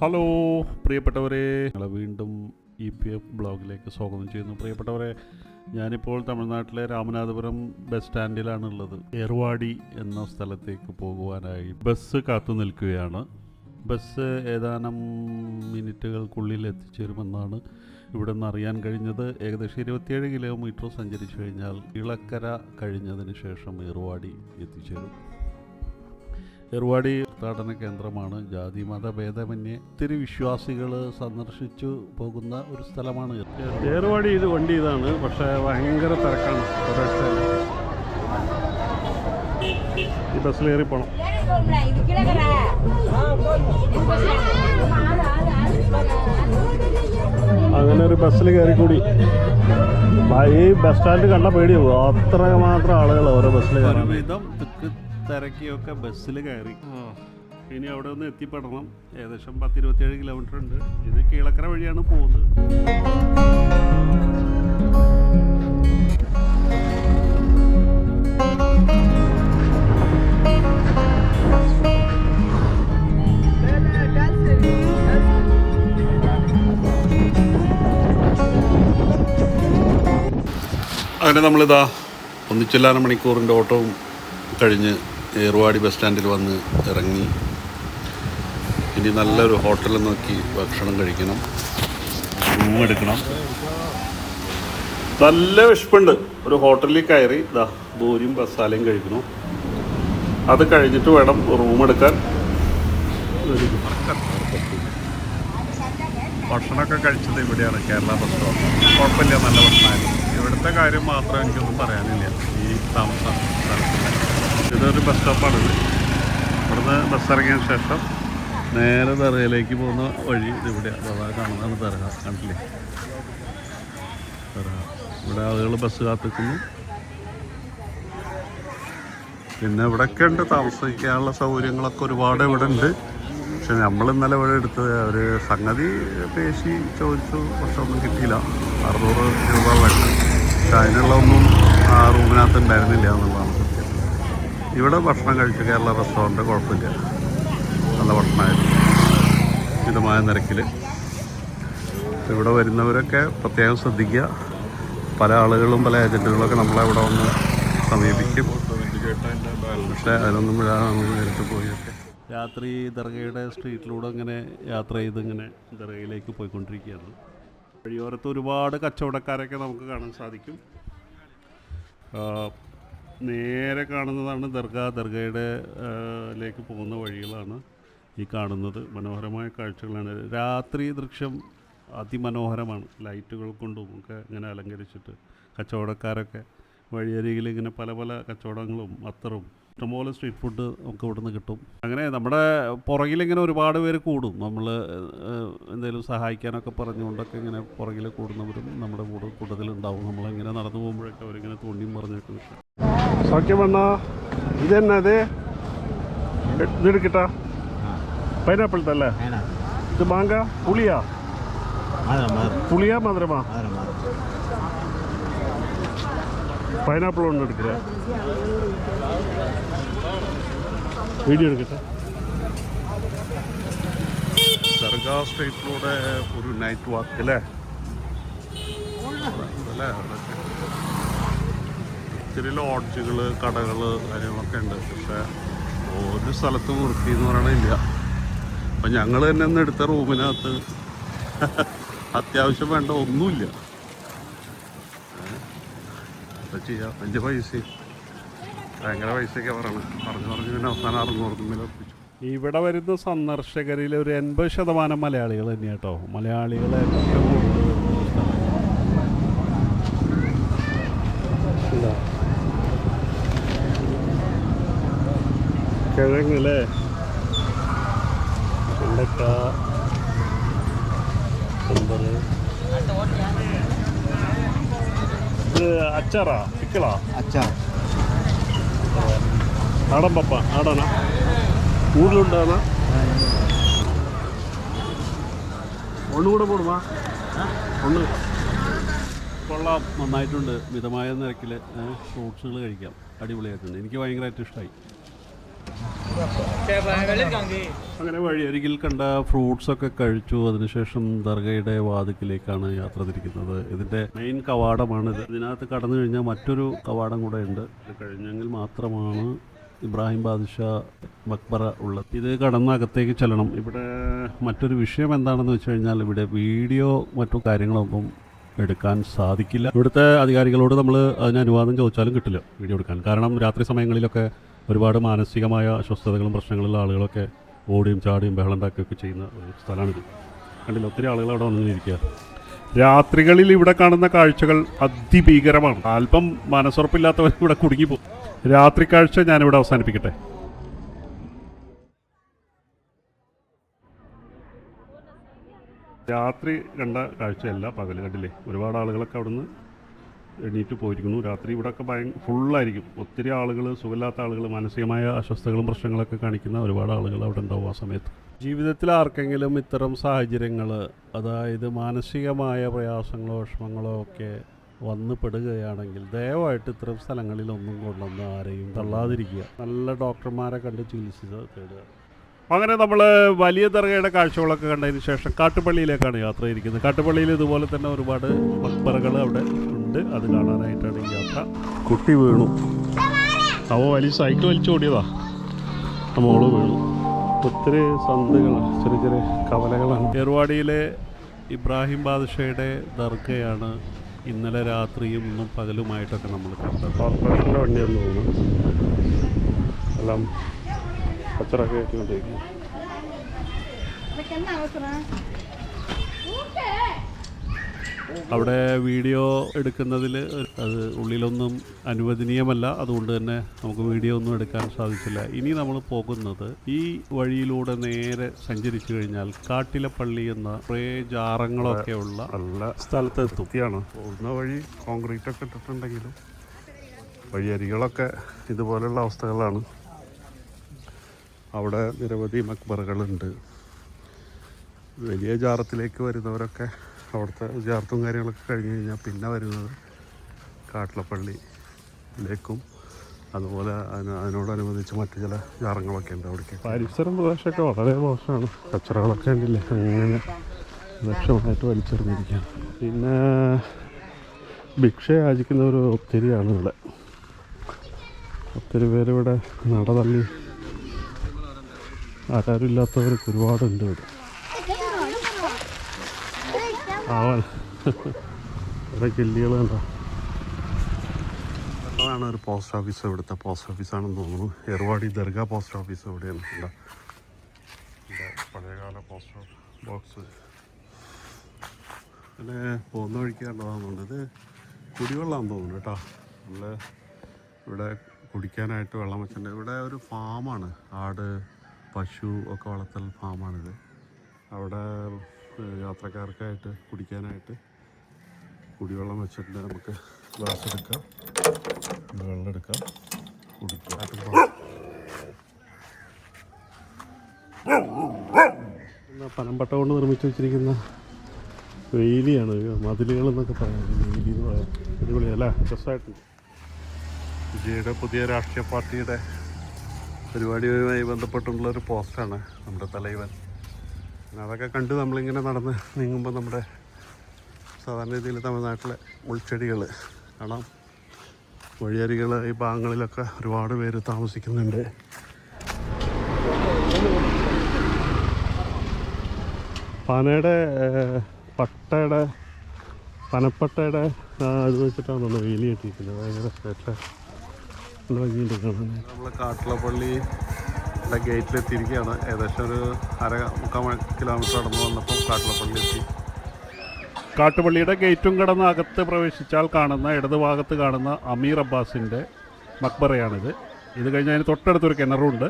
Hello പ്രിയപ്പെട്ടവരെ. ഞങ്ങളെ വീണ്ടും ഇ പി എഫ് ബ്ലോഗിലേക്ക് സ്വാഗതം ചെയ്യുന്നു. പ്രിയപ്പെട്ടവരെ ഞാനിപ്പോൾ തമിഴ്നാട്ടിലെ രാമനാഥപുരം ബസ് സ്റ്റാൻഡിലാണുള്ളത്. ഏർവാടി എന്ന സ്ഥലത്തേക്ക് പോകുവാനായി ബസ് കാത്തു നിൽക്കുകയാണ്. ബസ് ഏതാനും മിനിറ്റുകൾക്കുള്ളിൽ എത്തിച്ചേരുമെന്നാണ് ഇവിടെ നിന്ന് അറിയാൻ കഴിഞ്ഞത്. ഏകദേശം ഇരുപത്തിയേഴ് കിലോമീറ്റർ സഞ്ചരിച്ചു കഴിഞ്ഞാൽ ഇളക്കര കഴിഞ്ഞതിന് ശേഷം ഏർവാടി എത്തിച്ചേരും. എറുവാടി തീർത്ഥാടന കേന്ദ്രമാണ്. ജാതി മത ഭേദമന്യേ ഒത്തിരി വിശ്വാസികൾ സന്ദർശിച്ചു പോകുന്ന ഒരു സ്ഥലമാണ് ഏറുവാടി ഇത് വണ്ടി ഇതാണ്. പക്ഷേ ഭയങ്കര തിരക്കാണ്. ഈ ബസ്സിൽ കയറി പോണം. അങ്ങനെ ഒരു ബസ്സിൽ കയറിക്കൂടി. കൂടി ഈ ബസ് സ്റ്റാൻഡ് കണ്ട പേടിയാവും അത്ര മാത്രം ആളുകൾ ഓരോ ബസ്സിൽ ഒരുവിധം തിക്ക് തിരക്കിയൊക്കെ ബസ്സിൽ കയറി. ഇനി അവിടെ ഒന്ന് എത്തിപ്പെടണം. ഏകദേശം പത്തിരുപത്തിയേഴ് കിലോമീറ്റർ ഉണ്ട്. ഇത് കീഴക്കര വഴിയാണ് പോകുന്നത്. അങ്ങനെ നമ്മളിതാ ഒന്നിച്ചെല്ലാന മണിക്കൂറിന്റെ ഓട്ടവും കഴിഞ്ഞ് ഏറുവാടി ബസ് സ്റ്റാൻഡിൽ വന്ന് ഇറങ്ങി. ഇനി നല്ലൊരു ഹോട്ടൽ നോക്കി ഭക്ഷണം കഴിക്കണം. റൂം എടുക്കണം. നല്ല വിശപ്പുണ്ട്. ഒരു ഹോട്ടലിൽ കയറി ഇതാ ബോരിയും മസാലയും കഴിക്കണം അത് കഴിഞ്ഞിട്ട് വേണം റൂം എടുക്കാൻ. ഭക്ഷണമൊക്കെ കഴിച്ചത് ഇവിടെയാണ് കേരള ഭക്ഷണം കുഴപ്പമില്ല നല്ല ഭക്ഷണമായിരുന്നു. ഇവിടുത്തെ കാര്യം മാത്രം എനിക്കൊന്നും പറയാനില്ല. ഈ താമസം ഇതൊരു ബസ് സ്റ്റോപ്പാണിത് ഇവിടുന്ന് ബസ് ഇറങ്ങിയ ശേഷം നേരെ തറയിലേക്ക് പോകുന്ന വഴി ഇവിടെയാണ് അതാ കാണുന്നതാണ് തറ കണ്ടില്ലേ? തറ ഇവിടെ ആളുകൾ ബസ് കാത്തിക്കുന്നു പിന്നെ ഇവിടെയൊക്കെ ഉണ്ട് താമസിക്കാനുള്ള സൗകര്യങ്ങളൊക്കെ ഒരുപാട് ഇവിടെ ഉണ്ട്. പക്ഷെ നമ്മൾ ഇന്നലെ ഇവിടെ എടുത്തത് ഒരു സംഗതി പേശി ചോദിച്ചു. പക്ഷെ ഒന്നും കിട്ടിയില്ല. അറുന്നൂറ് രൂപ വേണ്ട പക്ഷെ അതിനുള്ള ഒന്നും ആ റൂമിനകത്ത് ഉണ്ടായിരുന്നില്ല എന്നുള്ളതാണ്. ഇവിടെ ഭക്ഷണം കഴിച്ചു കേരള റെസ്റ്റോറന്റ് കുഴപ്പമില്ല. നല്ല ഭക്ഷണമായിരുന്നു. മിതമായ നിരക്കിൽ ഇവിടെ വരുന്നവരൊക്കെ പ്രത്യേകം ശ്രദ്ധിക്കുക. പല ആളുകളും പല ഏജന്റുകളൊക്കെ നമ്മളെ ഇവിടെ വന്ന് സമീപിക്കും. പക്ഷേ അതിനൊന്നും നേരിട്ട് പോയൊക്കെ. രാത്രി ദർഗയുടെ സ്ട്രീറ്റിലൂടെ ഇങ്ങനെ യാത്ര ചെയ്ത് ഇങ്ങനെ ദർഗയിലേക്ക് പോയിക്കൊണ്ടിരിക്കുകയാണ്. വഴിയോരത്ത് ഒരുപാട് കച്ചവടക്കാരൊക്കെ നമുക്ക് കാണാൻ സാധിക്കും. നേരെ കാണുന്നതാണ് ദർഗ. ദർഗയുടെ ലേക്ക് പോകുന്ന വഴികളാണ് ഈ കാണുന്നത്. മനോഹരമായ കാഴ്ചകളാണ്. രാത്രി ദൃശ്യം അതിമനോഹരമാണ്. ലൈറ്റുകൾ കൊണ്ടും ഒക്കെ ഇങ്ങനെ അലങ്കരിച്ചിട്ട് കച്ചവടക്കാരൊക്കെ വഴിയരികിൽ ഇങ്ങനെ പല പല കച്ചവടങ്ങളും അത്തറും ഇഷ്ടംപോലെ സ്ട്രീറ്റ് ഫുഡ് ഒക്കെ ഇവിടുന്ന് കിട്ടും. അങ്ങനെ നമ്മുടെ പുറകിലിങ്ങനെ ഒരുപാട് പേര് കൂടും. നമ്മൾ എന്തെങ്കിലും സഹായിക്കാനൊക്കെ പറഞ്ഞുകൊണ്ടൊക്കെ ഇങ്ങനെ പുറകിൽ കൂടുന്നവരും നമ്മുടെ കൂടെ കൂട്ടത്തിലുണ്ടാവും. നമ്മളിങ്ങനെ നടന്നു പോകുമ്പോഴൊക്കെ അവരിങ്ങനെ തോണ്ടിയും പറഞ്ഞൊക്കെ സഖ്യം വണ്ണ ഇതെന്നത് ഇതെടുക്കട്ടാ പൈനാപ്പിൾ തല്ലേ? ഇത് മാങ്ക പുളിയാ? പുളിയാ മധുരമാ പൈനാപ്പിൾ ഒന്ന് എടുക്കുക വീഡിയോ എടുക്കട്ടെ. ദർഗാ സ്ട്രീറ്റിലൂടെ ഒരു നൈറ്റ് വാക്ക് അല്ലേ? അല്ലേ ഒത്തിരി ലോഡ്ജുകൾ കടകൾ കാര്യങ്ങളൊക്കെ ഉണ്ട്. പക്ഷേ ഒരു സ്ഥലത്തും വൃത്തി എന്ന് പറയണില്ല. അപ്പം ഞങ്ങൾ തന്നെ ഒന്ന് എടുത്ത റൂമിനകത്ത് അത്യാവശ്യം വേണ്ട ഒന്നുമില്ല. എന്താ ചെയ്യുക വലിയ പൈസ ഭയങ്കര പൈസയൊക്കെ പറയണം. പറഞ്ഞു പറഞ്ഞു പിന്നെ അവസാനം അറുന്നൂറ് തമ്മിൽ ഒപ്പിച്ചു ഇവിടെ വരുന്ന സന്ദർശകരിൽ ഒരു എൺപത് ശതമാനം മലയാളികൾ തന്നെയാട്ടോ മലയാളികൾ ഏറ്റവും കൂടുതൽ വരുന്ന ഒരു സ്ഥലം. ഇതാ. കിഴങ്ങ് അല്ലേ വെണ്ടക്ക കൊമ്പറ് ഇത് അച്ചാറാ? പിക്കിളാ? അച്ചാർ. ആടൻ പപ്പ ആടാന കൂടുതലുണ്ടാണ ഒന്നും കൂടെ പോടുമാ ഒന്ന്. കൊള്ളാം. നന്നായിട്ടുണ്ട്. മിതമായ നിരക്കിൽ ഫ്രൂട്ട്സുകൾ കഴിക്കാം. അടിപൊളിയായിട്ടുണ്ട്. എനിക്ക് ഭയങ്കരമായിട്ട് ഇഷ്ടമായി അങ്ങനെ വഴിയരികിൽ കണ്ട ഫ്രൂട്ട്സ് ഒക്കെ കഴിച്ചു. അതിനുശേഷം ദർഗയുടെ വാതിക്കിലേക്കാണ് യാത്ര തിരിക്കുന്നത്. ഇതിന്റെ മെയിൻ കവാടമാണിത് ഇതിനകത്ത് കടന്നു കഴിഞ്ഞാൽ മറ്റൊരു കവാടം കൂടെ ഉണ്ട്. ഇത് കഴിഞ്ഞെങ്കിൽ മാത്രമാണ് ഇബ്രാഹിം ബാദുഷാ മക്ബറ ഉള്ളത്. ഇത് കടന്ന് അകത്തേക്ക് ചെല്ലണം. ഇവിടെ മറ്റൊരു വിഷയം എന്താണെന്ന് വെച്ച് കഴിഞ്ഞാൽ ഇവിടെ വീഡിയോ മറ്റു കാര്യങ്ങളൊന്നും എടുക്കാൻ സാധിക്കില്ല. ഇവിടുത്തെ അധികാരികളോട് നമ്മൾ അതിന് അനുവാദം ചോദിച്ചാലും കിട്ടില്ല വീഡിയോ എടുക്കാൻ. കാരണം രാത്രി സമയങ്ങളിലൊക്കെ ഒരുപാട് മാനസികമായ അസ്വസ്ഥതകളും പ്രശ്നങ്ങളുള്ള ആളുകളൊക്കെ ഓടിയും ചാടിയും ബഹളം ഉണ്ടാക്കുകയൊക്കെ ചെയ്യുന്ന ഒരു സ്ഥലമാണിത്. കണ്ടില്ല? ഒത്തിരി ആളുകൾ അവിടെ വന്നിരിക്കുക രാത്രികളിൽ ഇവിടെ കാണുന്ന കാഴ്ചകൾ അതിഭീകരമാണ്. അല്പം മനസ്സുറപ്പില്ലാത്തവർ ഇവിടെ കുടുങ്ങിപ്പോകും രാത്രി കാഴ്ച ഞാനിവിടെ അവസാനിപ്പിക്കട്ടെ. രാത്രി കണ്ട കാഴ്ചയല്ല പകൽ കണ്ടില്ലേ? ഒരുപാട് ആളുകളൊക്കെ അവിടുന്ന് എണീറ്റ് പോയിരിക്കുന്നു. രാത്രി ഇവിടെയൊക്കെ ഭയ ഫുള്ളായിരിക്കും. ഒത്തിരി ആളുകൾ സുഖമില്ലാത്ത ആളുകൾ മാനസികമായ അസ്വസ്ഥകളും പ്രശ്നങ്ങളൊക്കെ കാണിക്കുന്ന ഒരുപാട് ആളുകൾ അവിടെ ഉണ്ടാവും ആ സമയത്ത്. ജീവിതത്തിൽ ആർക്കെങ്കിലും ഇത്തരം സാഹചര്യങ്ങൾ അതായത് മാനസികമായ പ്രയാസങ്ങളോ വിഷമങ്ങളോ ഒക്കെ വന്ന് പെടുകയാണെങ്കിൽ ദയവായിട്ട് ഇത്തരം സ്ഥലങ്ങളിലൊന്നും കൊണ്ടുവന്ന് ആരെയും തള്ളാതിരിക്കുക. നല്ല ഡോക്ടർമാരെ കണ്ട് ചികിത്സിച്ച് തേടുക. അങ്ങനെ നമ്മൾ വലിയ ദർഗയുടെ കാഴ്ചകളൊക്കെ കണ്ടതിന് ശേഷം കാട്ടുപള്ളിയിലേക്കാണ് യാത്ര ഇരിക്കുന്നത്. കാട്ടുപള്ളിയിൽ ഇതുപോലെ തന്നെ ഒരുപാട് മക്ബറകൾ അവിടെ. ഉണ്ട്. അത് കാണാനായിട്ടാണ് ഈ യാത്ര. കുട്ടി വീണു. അവ വലിയ സൈക്കിൾ വലിച്ചോടിയതാ മോൾ വീണു. ഒത്തിരി സന്തകൾ ചെറിയ ചെറിയ കവലകളാണ്. ഏർവാടിയിലെ ഇബ്രാഹിം ബാദുഷയുടെ ദർഗയാണ് ഇന്നലെ രാത്രിയും ഇന്നും പകലുമായിട്ടൊക്കെ നമ്മൾ കണ്ടത്. കോർപ്പറേഷന്റെ വണ്ടിയെന്ന് തോന്നുന്നു. എല്ലാം കച്ചറൊക്കെ കയറ്റിക്കൊണ്ടിരിക്കുന്നു അവിടെ വീഡിയോ എടുക്കുന്നതിൽ അത് ഉള്ളിലൊന്നും അനുവദനീയമല്ല. അതുകൊണ്ട് തന്നെ നമുക്ക് വീഡിയോ ഒന്നും എടുക്കാൻ സാധിച്ചില്ല. ഇനി നമ്മൾ പോകുന്നത് ഈ വഴിയിലൂടെ നേരെ സഞ്ചരിച്ചു കഴിഞ്ഞാൽ കാട്ടിലെ പള്ളി എന്ന കുറേ ജാറങ്ങളൊക്കെ ഉള്ള നല്ല സ്ഥലത്ത് എത്തുകയാണ് പോകുന്ന വഴി കോൺക്രീറ്റ് ഒക്കെ ഇട്ടിട്ടുണ്ടെങ്കിലും വഴിയരികളൊക്കെ ഇതുപോലെയുള്ള അവസ്ഥകളാണ്. അവിടെ നിരവധി മക്ബറുകളുണ്ട്. വലിയ ജാറത്തിലേക്ക് വരുന്നവരൊക്കെ അവിടുത്തെ ജാർത്തും കാര്യങ്ങളൊക്കെ കഴിഞ്ഞ് കഴിഞ്ഞാൽ പിന്നെ വരുന്നത് കാട്ടിലപ്പള്ളിയിലേക്കും. അതുപോലെ അതിന് അതിനോടനുബന്ധിച്ച് മറ്റു ചില ജാറങ്ങളൊക്കെ ഉണ്ട് അവിടേക്ക്. പരിസരം പ്രദേശമൊക്കെ വളരെ മോശമാണ്. കച്ചറകളൊക്കെ ഉണ്ടല്ലേ? അങ്ങനെ ലക്ഷമായിട്ട് വലിച്ചെറിഞ്ഞിരിക്കുകയാണ്. പിന്നെ ഭിക്ഷ ഒരു ഒത്തിരിയാണ് ഇവിടെ. ഒത്തിരി പേരിവിടെ നടതള്ളി നട തള്ളി. ആരാരും ഇല്ലാത്തവരൊക്കെ ഒരുപാടുണ്ട് ഇവിടെ. ആവാൻ ഇവിടെ കില്ലികൾ കണ്ടോ? ഒരു പോസ്റ്റ് ഓഫീസ് ഇവിടുത്തെ പോസ്റ്റ് ഓഫീസാണെന്ന് തോന്നുന്നു. എറുവാടി ദർഗ പോസ്റ്റ് ഓഫീസ് ഇവിടെയാണ്. ഇവിടെ ഇവിടെ പഴയകാല പോസ്റ്റ് ബോക്സ് പിന്നെ പോകുന്ന വഴിക്ക് കണ്ടതാണെന്നുണ്ട് ഇത് കുടിവെള്ളമാണെന്ന് തോന്നുന്നു കേട്ടോ. നമ്മൾ ഇവിടെ കുടിക്കാനായിട്ട് വെള്ളം വെച്ചിട്ടുണ്ട്. ഇവിടെ ഒരു ഫാമാണ് ആട് പശു ഒക്കെ വളർത്തൽ ഫാമാണിത് അവിടെ യാത്രക്കാർക്കായിട്ട് കുടിക്കാനായിട്ട് കുടിവെള്ളം വെച്ചിട്ടുണ്ട്. നമുക്ക് ഗ്ലാസ് എടുക്കാം. വെള്ളം എടുക്കാം. കുടിക്കാം. പനമ്പട്ട കൊണ്ട് നിർമ്മിച്ചു വെച്ചിരിക്കുന്ന വേലിയാണ് മതിലുകൾ എന്നൊക്കെ പറയാം. വേലി എന്ന് പറയാം. അടിപൊളിയല്ലേ രസമായിട്ടുണ്ട് വിജയുടെ പുതിയ രാഷ്ട്രീയ പാർട്ടിയുടെ പരിപാടിയുമായി ബന്ധപ്പെട്ടുള്ളൊരു പോസ്റ്റാണ് നമ്മുടെ തലൈവൻ. അതൊക്കെ കണ്ട് നമ്മളിങ്ങനെ നടന്ന് നീങ്ങുമ്പോൾ നമ്മുടെ സാധാരണ രീതിയിൽ തമിഴ്നാട്ടിലെ മുൾച്ചെടികൾ കാണാം വഴിയരികൾ ഈ ഭാഗങ്ങളിലൊക്കെ ഒരുപാട് പേര് താമസിക്കുന്നുണ്ട്. പനയുടെ പട്ടയുടെ പനപ്പട്ടയുടെ ഇത് വെച്ചിട്ടാണ് നമ്മൾ വേലി കെട്ടിയിരിക്കുന്നത്. ഭയങ്കര സ്പെഷ്യൽ കാട്ടിലപ്പള്ളി കാട്ടിലപ്പള്ളിയുടെ ഗേറ്റിലെത്തിയിരിക്കുകയാണ്. ഏകദേശം ഒരു അര മുക്കാൽ കിലോമീറ്റർ നടന്നു വന്നപ്പോൾ കാട്ടുപള്ളി എത്തി. കാട്ടുപള്ളിയുടെ ഗേറ്റും കടന്ന് അകത്ത് പ്രവേശിച്ചാൽ കാണുന്ന ഇടതുഭാഗത്ത് കാണുന്ന അമീർ അബ്ബാസിന്റെ മക്ബറയാണിത്. ഇത് കഴിഞ്ഞ് അതിന് തൊട്ടടുത്തൊരു കിണറുണ്ട്.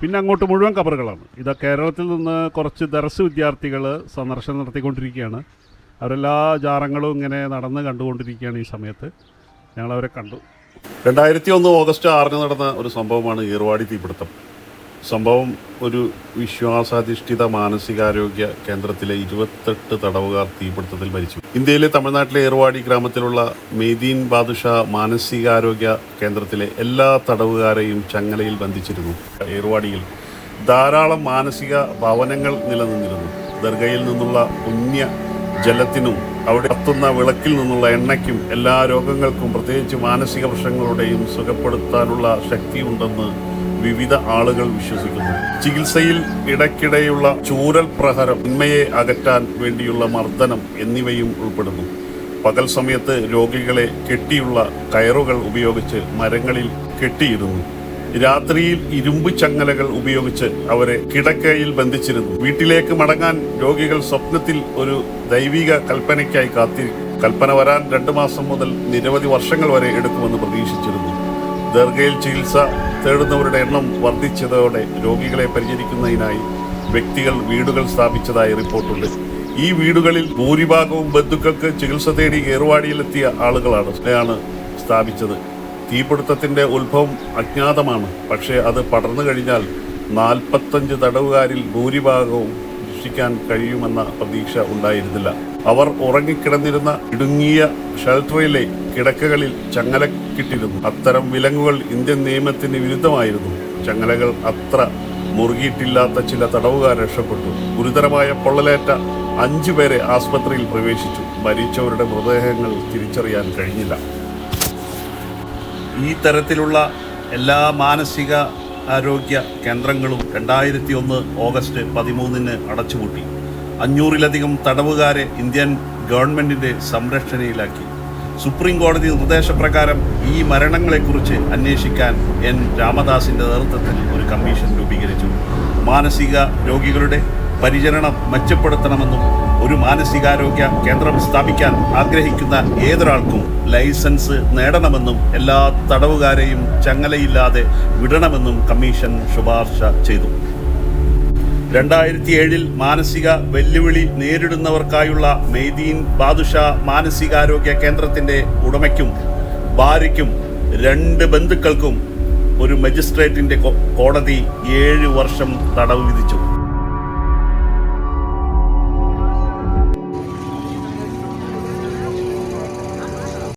പിന്നെ അങ്ങോട്ട് മുഴുവൻ കബറുകളാണ്. ഇത് കേരളത്തിൽ നിന്ന് കുറച്ച് ദർസ് വിദ്യാർത്ഥികൾ സന്ദർശനം നടത്തിക്കൊണ്ടിരിക്കുകയാണ്. അവരെല്ലാ ജാറങ്ങളും ഇങ്ങനെ നടന്ന് കണ്ടുകൊണ്ടിരിക്കുകയാണ് ഈ സമയത്ത്. ഞങ്ങൾ അവരെ കണ്ടു. രണ്ടായിരത്തി ഒന്ന് ഓഗസ്റ്റ് ആറിന് നടന്ന ഒരു സംഭവമാണ് ഈർവാടി തീപിടുത്തം. സംഭവം ഒരു വിശ്വാസാധിഷ്ഠിത മാനസികാരോഗ്യ കേന്ദ്രത്തിലെ ഇരുപത്തെട്ട് തടവുകാർ തീപിടുത്തത്തിൽ മരിച്ചു. ഇന്ത്യയിലെ തമിഴ്നാട്ടിലെ ഏർവാടി ഗ്രാമത്തിലുള്ള മെയ്തീൻ ബാദുഷ മാനസികാരോഗ്യ കേന്ദ്രത്തിലെ എല്ലാ തടവുകാരെയും ചങ്ങലയിൽ ബന്ധിച്ചിരുന്നു. ഏർവാടിയിൽ ധാരാളം മാനസിക ഭവനങ്ങൾ നിലനിന്നിരുന്നു. ദർഗയിൽ നിന്നുള്ള പുണ്യ ജലത്തിനും അവിടെ എത്തുന്ന വിളക്കിൽ നിന്നുള്ള എണ്ണയ്ക്കും എല്ലാ രോഗങ്ങൾക്കും പ്രത്യേകിച്ച് മാനസിക പ്രശ്നങ്ങളുടെയും സുഖപ്പെടുത്താനുള്ള ശക്തിയുണ്ടെന്ന് വിവിധ ആളുകൾ വിശ്വസിക്കുന്നു. ചികിത്സയിൽ ഇടയ്ക്കിടെയുള്ള ചൂരൽ പ്രഹരം ഉന്മയെ അകറ്റാൻ വേണ്ടിയുള്ള മർദ്ദനം എന്നിവയും ഉൾപ്പെടുന്നു. പകൽ സമയത്ത് രോഗികളെ കെട്ടിയുള്ള കയറുകൾ ഉപയോഗിച്ച് മരങ്ങളിൽ കെട്ടിയിരുന്നു രാത്രിയിൽ ഇരുമ്പ് ചങ്ങലകൾ ഉപയോഗിച്ച് അവരെ കിടക്കയിൽ ബന്ധിച്ചിരുന്നു. വീട്ടിലേക്ക് മടങ്ങാൻ രോഗികൾ സ്വപ്നത്തിൽ ഒരു ദൈവിക കൽപ്പനയ്ക്കായി കാത്തിരിക്കും കൽപ്പന വരാൻ രണ്ടു മാസം മുതൽ നിരവധി വർഷങ്ങൾ വരെ എടുക്കുമെന്ന് പ്രതീക്ഷിച്ചിരുന്നു. ദർഗയിൽ ചികിത്സ തേടുന്നവരുടെ എണ്ണം വർദ്ധിച്ചതോടെ രോഗികളെ പരിചരിക്കുന്നതിനായി വ്യക്തികൾ വീടുകൾ സ്ഥാപിച്ചതായി റിപ്പോർട്ടുണ്ട്. ഈ വീടുകളിൽ ഭൂരിഭാഗവും ബന്ധുക്കൾക്ക് ചികിത്സ തേടി ഏറുവാടിയിലെത്തിയ ആളുകളാണ് ആണ് സ്ഥാപിച്ചത്. തീപിടുത്തത്തിന്റെ ഉത്ഭവം അജ്ഞാതമാണ്. പക്ഷേ അത് പടർന്നു കഴിഞ്ഞാൽ നാൽപ്പത്തഞ്ച് തടവുകാരിൽ ഭൂരിഭാഗവും രക്ഷിക്കാൻ കഴിയുമെന്ന പ്രതീക്ഷ ഉണ്ടായിരുന്നില്ല. അവർ ഉറങ്ങിക്കിടന്നിരുന്ന ഇടുങ്ങിയ ഷെൽട്ടറിലെ കിടക്കകളിൽ ചങ്ങലക്കിട്ടിരുന്നു. അത്തരം വിലങ്ങുകൾ ഇന്ത്യൻ നിയമത്തിന് വിരുദ്ധമായിരുന്നു. ചങ്ങലകൾ അത്ര മുറുകിയിട്ടില്ലാത്ത ചില തടവുകാർ രക്ഷപ്പെട്ടു. ഗുരുതരമായ പൊള്ളലേറ്റ അഞ്ചു പേരെ ആസ്പത്രിയിൽ പ്രവേശിച്ചു. മരിച്ചവരുടെ മൃതദേഹങ്ങൾ തിരിച്ചറിയാൻ കഴിഞ്ഞില്ല. ഈ തരത്തിലുള്ള എല്ലാ മാനസിക ആരോഗ്യ കേന്ദ്രങ്ങളും രണ്ടായിരത്തി ഒന്ന് ഓഗസ്റ്റ് പതിമൂന്നിന് അടച്ചുപൂട്ടി. അഞ്ഞൂറിലധികം തടവുകാരെ ഇന്ത്യൻ ഗവൺമെന്റിന്റെ സംരക്ഷണയിലാക്കി. സുപ്രീം കോടതി നിർദ്ദേശപ്രകാരം ഈ മരണങ്ങളെക്കുറിച്ച് അന്വേഷിക്കാൻ എൻ. രാമദാസിന്റെ നേതൃത്വത്തിൽ ഒരു കമ്മീഷൻ രൂപീകരിച്ചു. മാനസിക രോഗികളുടെ പരിചരണം മെച്ചപ്പെടുത്തണമെന്നും ഒരു മാനസികാരോഗ്യ കേന്ദ്രം സ്ഥാപിക്കാൻ ആഗ്രഹിക്കുന്ന ഏതൊരാൾക്കും ലൈസൻസ് നേടണമെന്നും എല്ലാ തടവുകാരെയും ചങ്ങലയില്ലാതെ വിടണമെന്നും കമ്മീഷൻ ശുപാർശ ചെയ്തു. രണ്ടായിരത്തി ഏഴിൽ മാനസിക വെല്ലുവിളി നേരിടുന്നവർക്കായുള്ള മെയ്തീൻ ബാദുഷ മാനസികാരോഗ്യ കേന്ദ്രത്തിന്റെ ഉടമയ്ക്കും ഭാര്യയ്ക്കും രണ്ട് ബന്ധുക്കൾക്കും ഒരു മജിസ്ട്രേറ്റിന്റെ കോടതി ഏഴ് വർഷം തടവ് വിധിച്ചു.